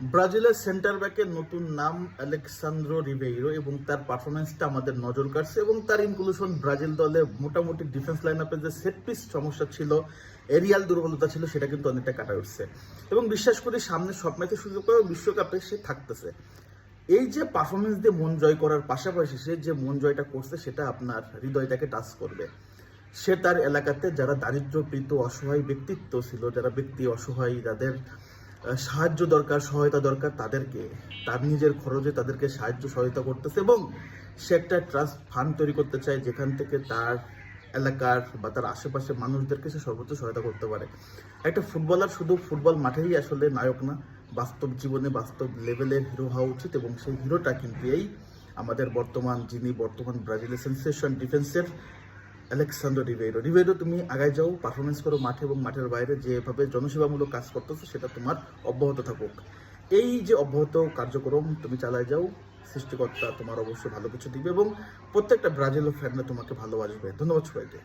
ব্রাজিলের সেন্টার ব্যাকের নতুন নাম আলেক্সান্দ্রো রিবেইরো এবং তার পারফরমেন্সটা আমাদের নজর কাটছে এবং তার ইনক্লুশন ব্রাজিল দলে মোটামুটি ডিফেন্স লাইন আপে যে সেট পিস সমস্যা ছিল এরিয়াল দুর্বলতা ছিল, সেটা কিন্তু অনেকটা কাটা উঠছে। এবং বিশ্বাস করি সামনে সব ম্যাচে সুযোগ পাবে, বিশ্বকাপে সে থাকতেছে। এই যে পারফরমেন্স দিয়ে মন জয় করার পাশাপাশি সে যে মন জয়টা করছে, সেটা আপনার হৃদয়টাকে টাচ করবে। সে তার এলাকাতে যারা দারিদ্র্যপীড়িত অসহায় ব্যক্তিত্ব ছিল, যারা ব্যক্তি অসহায়, যাদের সাহায্য দরকার, সহায়তা দরকার তাদেরকে। তার নিজের খরচে তাদেরকে সাহায্য, সহায়তা করতেছে এবং সে একটা ট্রাস্ট ফান্ড তৈরি করতে চায় যেখান থেকে তার এলাকার বা তার আশেপাশে মানুষদেরকে সে সর্বোচ্চ সহায়তা করতে পারে। একটা ফুটবলার শুধু ফুটবল মাঠেই আসলে নায়ক না, বাস্তব জীবনে বাস্তব লেভেলের হিরো হওয়া উচিত এবং সেই হিরোটা কিন্তু এই আমাদের বর্তমান যিনি বর্তমান ব্রাজিলের সেন্সেশন ডিফেন্সের আলেক্সান্ডো রিভেরো রিভেরো তুমি আগায় যাও পারফরমেন্স করো মাঠে এবং মাঠের বাইরে, যেভাবে জনসেবামূলক কাজ করতেছো, সেটা তোমার অব্যাহত থাকুক। এই যে অব্যাহত কার্যক্রম, তুমি চালায় যাও, সৃষ্টিকর্তা তোমার অবশ্যই ভালো কিছু দিবে এবং প্রত্যেকটা ব্রাজিল ফ্যানরা তোমাকে ভালোবাসবে। ধন্যবাদ সবাইকে।